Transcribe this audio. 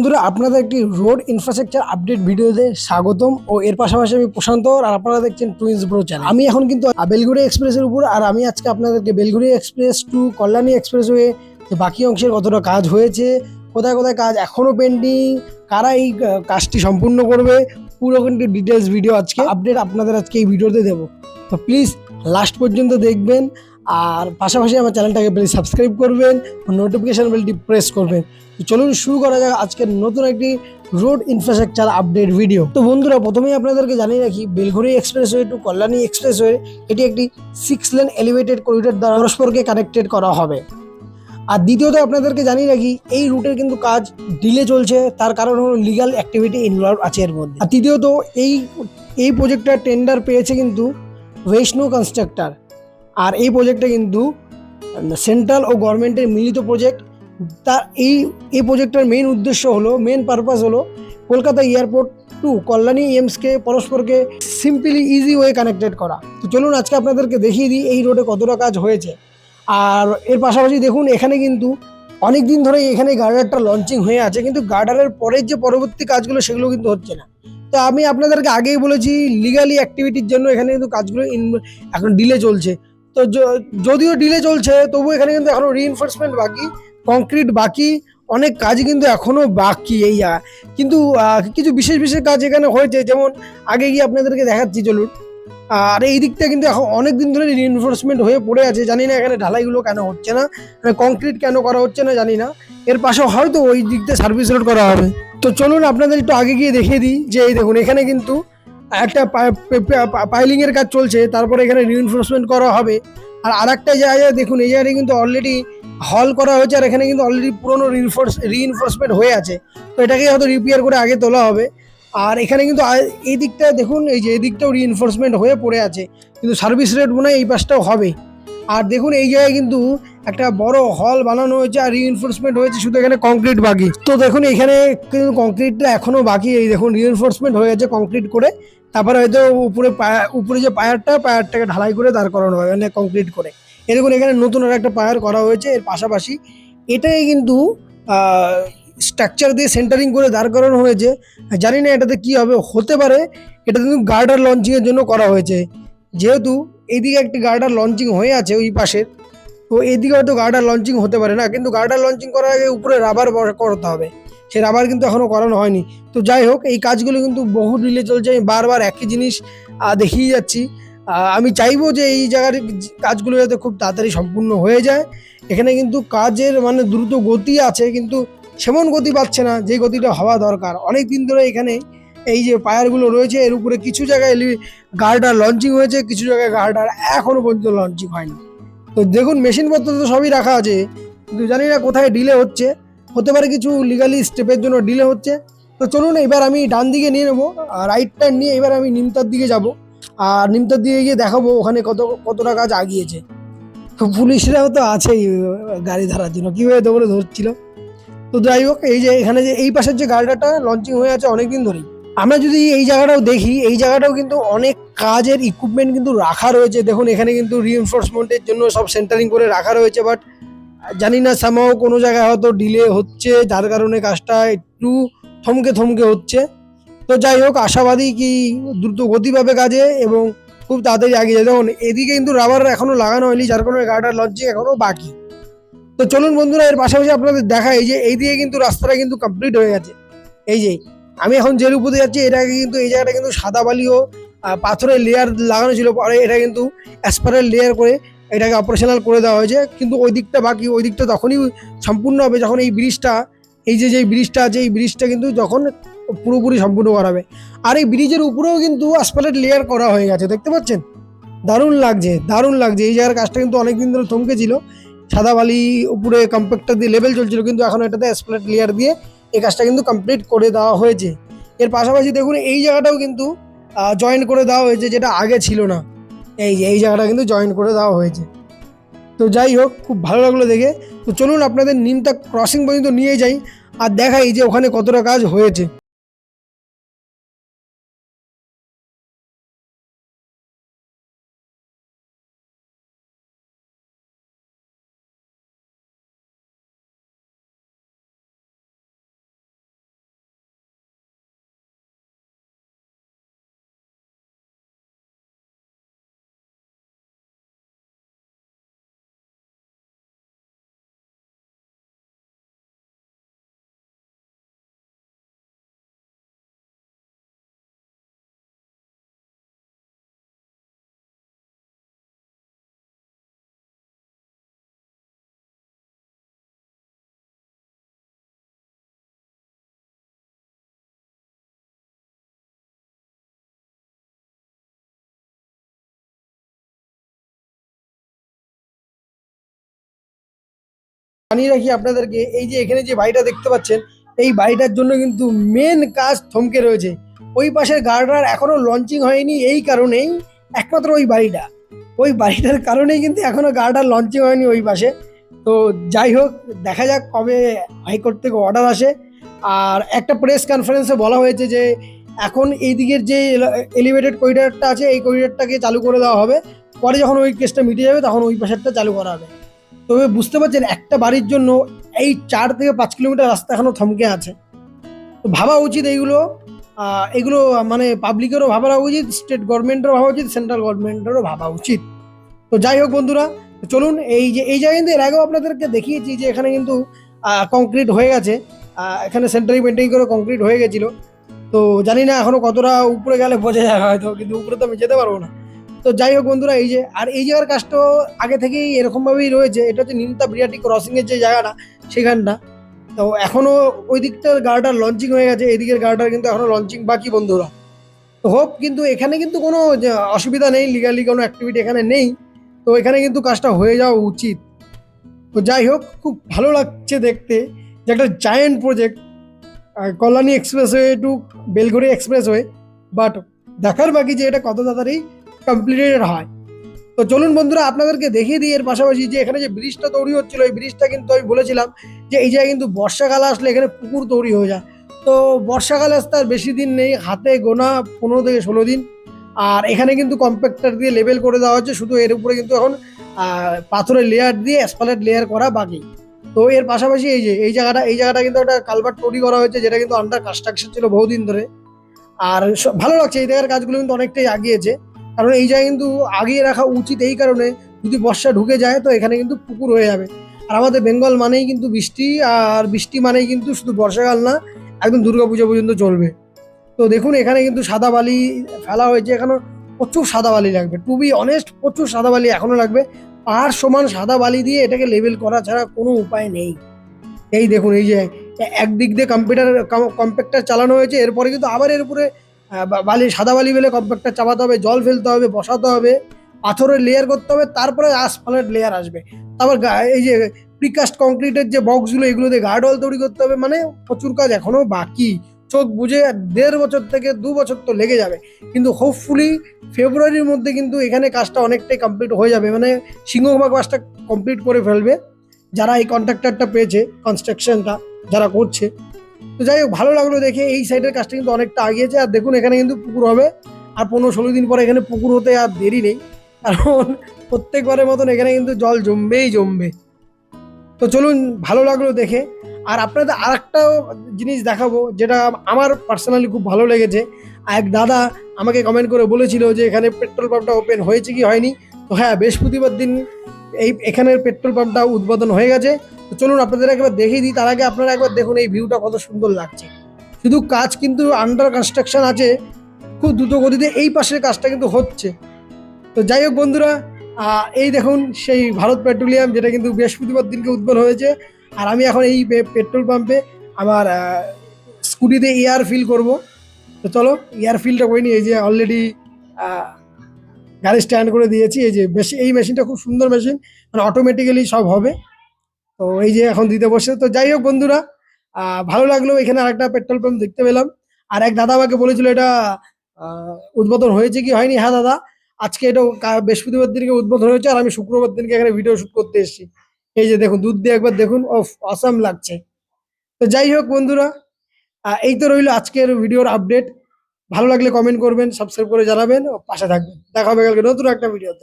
বন্ধুরা, আপনাদের একটি রোড ইনফ্রাস্ট্রাকচার আপডেট ভিডিওতে স্বাগতম ও এর পাশাপাশি আমি প্রশান্ত আর আপনারা দেখছেন টুইন্স ব্রো চ্যানেল আমি এখন কিন্তু বেলগুড়ি এক্সপ্রেসের উপর আর আমি আজকে আপনাদেরকে Belghoria express to Kalyani expressway যে বাকি অংশের কতটা কাজ হয়েছে, কোথায় কোথায় কাজ এখনও পেন্ডিং কারা এই কাজটি সম্পূর্ণ করবে, পুরো কিন্তু ডিটেলস ভিডিও আজকে। আপডেট আপনাদের আজকে এই ভিডিওতে দেবো। তো প্লিজ লাস্ট পর্যন্ত দেখবেন। আর পাশাপাশি আমার চ্যানেলটাকে প্লিজ সাবস্ক্রাইব করবেন নোটিফিকেশন বেলটি প্রেস করবেন। তো চলুন শুরু করা যাক আজকের নতুন একটি রোড ইনফ্রাস্ট্রাকচার আপডেট ভিডিও তো বন্ধুরা, প্রথমেই আপনাদেরকে জানিয়ে রাখি, Belghoria expressway to Kalyani expressway এটি একটি সিক্স লেন এলিভেটেড করিডোর দ্বারা পরস্পরকে কানেক্টেড করা হবে। আর দ্বিতীয়ত আপনাদেরকে জানিয়ে রাখি, এই রুটের কিন্তু কাজ ডিলে চলছে, তার কারণ হলো লিগাল অ্যাক্টিভিটি ইনভলভ আছে এর মধ্যে। আর তৃতীয়ত, এই এই প্রজেক্টটার টেন্ডার পেয়েছে কিন্তু বৈষ্ণু কনস্ট্রাক্টর আর এই প্রজেক্টটা কিন্তু সেন্ট্রাল ও গভর্নমেন্টের মিলিত প্রজেক্ট তার এই এই প্রজেক্টের মেইন উদ্দেশ্য হলো মেন পারপাস হলো কলকাতা এয়ারপোর্ট টু কল্যাণী এমসকে, পরস্পরকে সিম্পলি ইজি ওয়ে কানেক্টেড করা। তো চলুন আজকে আপনাদেরকে দেখিয়ে দিই এই রোডে কতটা কাজ হয়েছে। আর এর পাশাপাশি দেখুন, এখানে কিন্তু অনেক দিন ধরে এখানে গার্ডারটা লঞ্চিং হয়ে আছে, কিন্তু গার্ডারের পরের যে পরবর্তী কাজগুলো সেগুলো কিন্তু হচ্ছে না। তো আমি আপনাদেরকে আগেই বলেছি লিগালি অ্যাক্টিভিটির জন্য এখানে কিন্তু কাজগুলো এখন ডিলে চলছে। তো যদিও ডিলে চলছে, তবু এখানে কিন্তু এখনও রিইনফোর্সমেন্ট বাকি কংক্রিট বাকি, অনেক কাজই কিন্তু এখনও বাকি এই। কিন্তু কিছু বিশেষ বিশেষ কাজ এখানে হয়েছে, যেমন আগে গিয়ে আপনাদেরকে দেখাচ্ছি, চলুন আর এই দিকটা কিন্তু এখন অনেক দিন ধরে রিইনফোর্সমেন্ট হয়ে পড়ে আছে, জানি না এখানে ঢালাইগুলো কেন হচ্ছে না কংক্রিট কেন করা হচ্ছে না জানি না, এর পাশে হয়তো ওই দিকটা সার্ভিস রোড করা হবে তো চলুন আপনাদের একটু আগে গিয়ে দেখিয়ে দিই, যে এই দেখুন, এখানে কিন্তু একটা পাইলিং এর কাজ চলছে, তারপরে এখানে রিইনফোর্সমেন্ট করা হবে। আর আরেকটা জায়গায় দেখুন, এই জায়গায় কিন্তু অলরেডি হল করা হয়েছে, আর এখানে কিন্তু অলরেডি পুরনো রিইনফোর্স রিইনফোর্সমেন্ট হয়ে আছে। তো এটাকে হয়তো রিপেয়ার করে আগে তোলা হবে। আর এখানে কিন্তু এই দিকটা দেখুন, এই যে এই দিকটাও রিইনফোর্সমেন্ট হয়ে পড়ে আছে। কিন্তু সার্ভিস রেট মনে হয় এই পাশটাও হবে। আর দেখুন, এই জায়গায় কিন্তু একটা বড় হল বানানো হয়েছে আর রিইনফোর্সমেন্ট হয়েছে শুধু এখানে কংক্রিট বাকি। তো দেখুন, এখানে কিন্তু কংক্রিটটা এখনও বাকি। এই দেখুন রিএনফোর্সমেন্ট হয়ে গেছে কংক্রিট করে। তারপরে হয়তো উপরে পায়া, উপরে যে পায়ারটা, পায়ারটাকে ঢালাই করে দাঁড় করানো হবে মানে কংক্রিট করে। এ দেখুন, এখানে নতুন আর একটা পায়ার করা হয়েছে, এর পাশাপাশি এটাই কিন্তু স্ট্রাকচার দিয়ে সেন্টারিং করে দাঁড় করানো হয়েছে। জানি না এটাতে কি হবে, হতে পারে। এটা কিন্তু গার্ডার লঞ্চিংয়ের জন্য করা হয়েছে। যেহেতু এইদিকে একটি গার্ডার লঞ্চিং হয়ে আছে ওই পাশে তো এইদিকে হয়তো গার্ডার লঞ্চিং হতে পারে না, কিন্তু গার্ডার লঞ্চিং করার আগে উপরে রাবার করতে হবে। সে রাবার কিন্তু এখনও করানো হয়নি। তো যাই হোক, এই কাজগুলো কিন্তু বহু ডিলে চলছে, আমি বারবার একই জিনিস দেখিয়ে যাচ্ছি। আমি চাইব যে এই জায়গার কাজগুলো যাতে খুব তাড়াতাড়ি সম্পূর্ণ হয়ে যায়। এখানে কিন্তু কাজের মানে দ্রুত গতি আছে, কিন্তু সেমন গতি পাচ্ছে না, যে গতিটা হওয়া দরকার। অনেক দিন ধরে এখানে এই যে পায়ারগুলো রয়েছে, এর উপরে কিছু জায়গায় গার্ডার লঞ্চিং হয়েছে, কিছু জায়গায় গার্ডার এখনও পর্যন্ত লঞ্চিং হয়নি। তো দেখুন মেশিনপত্র তো সবই রাখা আছে। কিন্তু জানি না কোথায় ডিলে হচ্ছে। হতে পারে কিছু লিগালি স্টেপের জন্য ডিলে হচ্ছে। তো চলুন, এবার আমি ডান দিকে নিয়ে নেব, আর রাইট টার্ন নিয়ে এবার আমি নিমতার দিকে যাব। আর নিমতার দিকে গিয়ে দেখাবো ওখানে কত কতটা কাজ আগিয়েছে তো পুলিশরাও তো আছেই গাড়ি ধরার জন্য। কীভাবে দৌড়ে ধরছিল? তো যাই হোক, এই যে এখানে যে, এই পাশের যে গাড়িটা লঞ্চিং হয়ে আছে অনেকদিন ধরেই। আমরা যদি এই জায়গাটাও দেখি, এই জায়গাটাও কিন্তু অনেক কাজের ইকুইপমেন্ট কিন্তু রাখা রয়েছে। দেখুন এখানে কিন্তু রিএনফোর্সমেন্টের জন্য সব সেন্টারিং করে রাখা রয়েছে বাট জানি না সামাও কোনো জায়গায় হয়তো ডিলে হচ্ছে যার কারণে কাজটা একটু থমকে থমকে হচ্ছে। তো যাই হোক আশাবাদী কি দ্রুত গতি পাবে কাজে এবং খুব তাড়াতাড়ি এগিয়ে যায়। দেখুন এদিকে কিন্তু রাবার এখনও লাগানো হয়নি যার কারণে গাড়িটার লঞ্চিং এখনও বাকি। তো চলুন বন্ধুরা এর পাশাপাশি আপনাদের দেখা এই যে এই দিকে কিন্তু রাস্তাটা কিন্তু কমপ্লিট হয়ে গেছে। এই যে আমি এখন যে রূপতে যাচ্ছি এটাকে কিন্তু এই জায়গাটা কিন্তু সাদা বালি ও আহ, পাথরের লেয়ার লাগানো ছিল, পরে এটা কিন্তু অ্যাসপারের লেয়ার করে এটাকে অপারেশনাল করে দেওয়া হয়েছে। কিন্তু ওই দিকটা বাকি, ওই দিকটা তখনই সম্পূর্ণ হবে যখন এই ব্রিজটা, এই যে যে ব্রিজটা আছে, এই ব্রিজটা কিন্তু যখন পুরোপুরি সম্পূর্ণ করাবে আর এই ব্রিজের উপরেও কিন্তু অ্যাসপারেট লেয়ার করা হয়ে গেছে, দেখতে পাচ্ছেন? দারুণ লাগছে দারুণ লাগছে। এই জায়গার কাজটা কিন্তু অনেক দিন ধরে থমকে ছিল। সাদা বালি উপরে কম্প্যাক্টার দিয়ে লেভেল চলছিল, কিন্তু এখন এটাতে অ্যাসপারেট লেয়ার দিয়ে এই কাজটা কিন্তু কমপ্লিট করে দেওয়া হয়েছে। এর পাশাপাশি দেখুন, এই জায়গাটাও কিন্তু জয়েন করে দেওয়া হয়েছে, যেটা আগে ছিল না। এই এই জায়গাটা কিন্তু জয়েন করে দেওয়া হয়েছে। তো যাই হোক, খুব ভালো লাগল দেখে। তো চলুন আপনাদের নিমটা ক্রসিং পর্যন্ত নিয়ে যাই আর দেখাই যে ওখানে কতটা কাজ হয়েছে। জানিয়ে রাখি আপনাদেরকে, এই যে এখানে যে বাড়িটা দেখতে পাচ্ছেন, এই বাড়িটার জন্য কিন্তু মেন কাজ থমকে রয়েছে। ওই পাশের গার্ডার এখনও লঞ্চিং হয়নি এই কারণেই, একমাত্র ওই বাড়িটা। ওই বাড়িটার কারণেই কিন্তু এখনও গার্ডার লঞ্চিং হয়নি ওই পাশে। তো যাই হোক, দেখা যাক কবে হাইকোর্ট থেকে অর্ডার আসে। আর একটা প্রেস কনফারেন্সে বলা হয়েছে যে, এখন এই দিকের যে এলিভেটেড করিডরটা আছে, এই করিডরটাকে চালু করে দেওয়া হবে। পরে যখন ওই কেসটা মিটে যাবে, তখন ওই পাশেরটা চালু করা হবে। তবে বুঝতে পারছেন, একটা বাড়ির জন্য এই চার থেকে পাঁচ কিলোমিটার রাস্তা এখনও থমকে আছে। তো ভাবা উচিত এইগুলো এগুলো মানে পাবলিকেরও ভাবা উচিত স্টেট গভর্নমেন্টেরও ভাবা উচিত সেন্ট্রাল গভর্নমেন্টেরও ভাবা উচিত। তো যাই হোক বন্ধুরা, চলুন এই যে, এই জায়গায় কিন্তু এর আগেও আপনাদেরকে দেখিয়েছি যে এখানে কিন্তু কংক্রিট হয়ে গেছে। এখানে সেন্টারি পেন্টিং করে কংক্রিট হয়ে গেছিল। তো জানি না এখনও কতটা উপরে গেলে বোঝা যায় হয়তো, কিন্তু উপরে তো আমি যেতে পারব না। তো যাই হোক বন্ধুরা, এই যে, আর এই জায়গার কাজটাও আগে থেকেই এরকমভাবেই রয়েছে। এটা হচ্ছে নিমতা বিরাটি ক্রসিং এর যে জায়গাটা, সেখানটা। তো এখনও ওই দিকটার গাড়িটার লঞ্চিং হয়ে গেছে এদিকের গাড়িটার কিন্তু এখনও লঞ্চিং বাকি বন্ধুরা। তো হোপ কিন্তু এখানে কিন্তু কোনো অসুবিধা নেই লিগালি কোনো অ্যাক্টিভিটি এখানে নেই। তো এখানে কিন্তু কাজটা হয়ে যাওয়া উচিত। তো যাই হোক, খুব ভালো লাগছে দেখতে। যে একটা giant project Kalyani expressway to Belghoria expressway but দেখার বাকি যে এটা কত তাড়াতাড়ি কমপ্লিটেড হয়। তো চলুন বন্ধুরা, আপনাদেরকে দেখিয়ে দিই এর পাশাপাশি যে এখানে যে ব্রিজটা তৈরি হচ্ছিল, এই ব্রিজটা কিন্তু আমি বলেছিলাম যে এই জায়গায় কিন্তু বর্ষাকাল আসলে এখানে পুকুর তৈরি হয়ে যায়। তো বর্ষাকাল আসতে আর বেশি দিন নেই, হাতে গোনা পনেরো থেকে ষোলো দিন। আর এখানে কিন্তু কম্প্যাক্টার দিয়ে লেবেল করে দেওয়া হচ্ছে শুধু এর উপরে কিন্তু এখন পাথরের লেয়ার দিয়ে অ্যাসফাল্ট লেয়ার করা বাকি। তো এর পাশাপাশি এই যে, এই জায়গাটা এই জায়গাটা কিন্তু একটা কালভার্ট তৈরি করা হয়েছে, যেটা কিন্তু আন্ডার কনস্ট্রাকশন ছিল বহুদিন ধরে। আর ভালো লাগছে, এই জায়গার কাজগুলো কিন্তু অনেকটাই আগিয়েছে কারণ এই জায়গায় কিন্তু আগিয়ে রাখা উচিত এই কারণে, যদি বর্ষা ঢুকে যায় তো এখানে কিন্তু পুকুর হয়ে যাবে। আর আমাদের বেঙ্গল মানেই কিন্তু বৃষ্টি, আর বৃষ্টি মানেই কিন্তু শুধু বর্ষাকাল না, একদম দুর্গাপুজো পর্যন্ত চলবে। তো দেখুন, এখানে কিন্তু সাদা বালি ফেলা হয়েছে, এখানে প্রচুর সাদা বালি লাগবে। টু বি অনেস্ট প্রচুর সাদা বালি এখনও লাগবে। পাহাড় সমান সাদা বালি দিয়ে এটাকে লেবেল করা ছাড়া কোনো উপায় নেই। এই দেখুন, এই যে একদিক দিয়ে কম্পিউটার কম্প্যাক্টার চালানো হয়েছে, এরপরে কিন্তু আবার এর উপরে বালি, সাদা বালি বেলে কম্প্যাক্টার চাপাতে হবে, জল ফেলতে হবে, বসাতে হবে, পাথরের লেয়ার করতে হবে, তারপরে আসফালের লেয়ার আসবে। তারপর এই যে প্রিকাস্ট কংক্রিটের যে বক্সগুলো এগুলো দিয়ে গার্ড ওয়াল তৈরি করতে হবে মানে প্রচুর কাজ এখনও বাকি। চোখ বুঝে দেড় বছর থেকে দু বছর তো লেগে যাবে। কিন্তু হোপফুলি ফেব্রুয়ারির মধ্যে কিন্তু এখানে কাজটা অনেকটাই কমপ্লিট হয়ে যাবে মানে সিংহভাগ কাজটা কমপ্লিট করে ফেলবে। যারা এই কন্ট্রাক্টরটা পেয়েছে কনস্ট্রাকশনটা যারা করছে তো যাই হোক, ভালো লাগল দেখে। এই সাইডের কাজটা কিন্তু অনেকটা আগিয়েছে আর দেখুন, এখানে কিন্তু পুকুর হবে। আর পনেরো ষোলো দিন পরে এখানে পুকুর হতে আর দেরি নেই। কারণ প্রত্যেকবারের মতন এখানে কিন্তু জল জমবেই জমবে। তো চলুন, ভালো লাগল দেখে। আর আপনাদের আর একটা জিনিস দেখাবো, যেটা আমার পার্সোনালি খুব ভালো লেগেছে। এক দাদা আমাকে কমেন্ট করে বলেছিল যে, এখানে পেট্রোল পাম্পটা ওপেন হয়েছে কি হয়নি? তো হ্যাঁ বৃহস্পতিবার দিন এই, এখানের পেট্রোল পাম্পটা উদ্বোধন হয়ে গেছে। তো চলুন আপনাদের একবার দেখিয়ে দিই, তার আগে আপনারা একবার দেখুন এই ভিউটা কত সুন্দর লাগছে। শুধু কাজ কিন্তু আন্ডার কনস্ট্রাকশন আছে, খুব দ্রুত গতিতে এই পাশের কাজটা কিন্তু হচ্ছে। তো যাই হোক বন্ধুরা এই দেখুন সেই ভারত পেট্রোলিয়াম, যেটা কিন্তু বৃহস্পতিবার দিনকে উদ্বোধন হয়েছে। আর আমি এখন এই পেট্রোল পাম্পে আমার স্কুটিতে এয়ার ফিল করব। তো চলো এয়ার ফিলটা করে নিই, এই যে অলরেডি গাড়ি স্ট্যান্ড করে দিয়েছি। এই যে মেশিন এই মেশিনটা খুব সুন্দর মেশিন মানে অটোমেটিক্যালি সব হবে। তো এই যে এখন দিতে বসে, তো যাই হোক বন্ধুরা ভালো লাগল এখানে আরেকটা পেট্রোল পাম্প দেখতে পেলাম। আর এক দাদা আমাকে বলেছিল এটা উদ্বোধন হয়েছে কি? হয়নি? হ্যাঁ দাদা, আজকে এটা বৃহস্পতিবার দিনকে উদ্বোধন হয়েছে আর আমি শুক্রবার দিনকে এখানে ভিডিও শুট করতে এসেছি। এই যে দেখুন, দুধ দিয়ে একবার দেখুন ও অসাম লাগছে। তো যাই হোক বন্ধুরা এই তো রইল আজকের ভিডিওর আপডেট ভালো লাগলে কমেন্ট করবেন সাবস্ক্রাইব করে জানাবেন পাশে থাকবেন। দেখা হবে কালকে নতুন একটা ভিডিওতে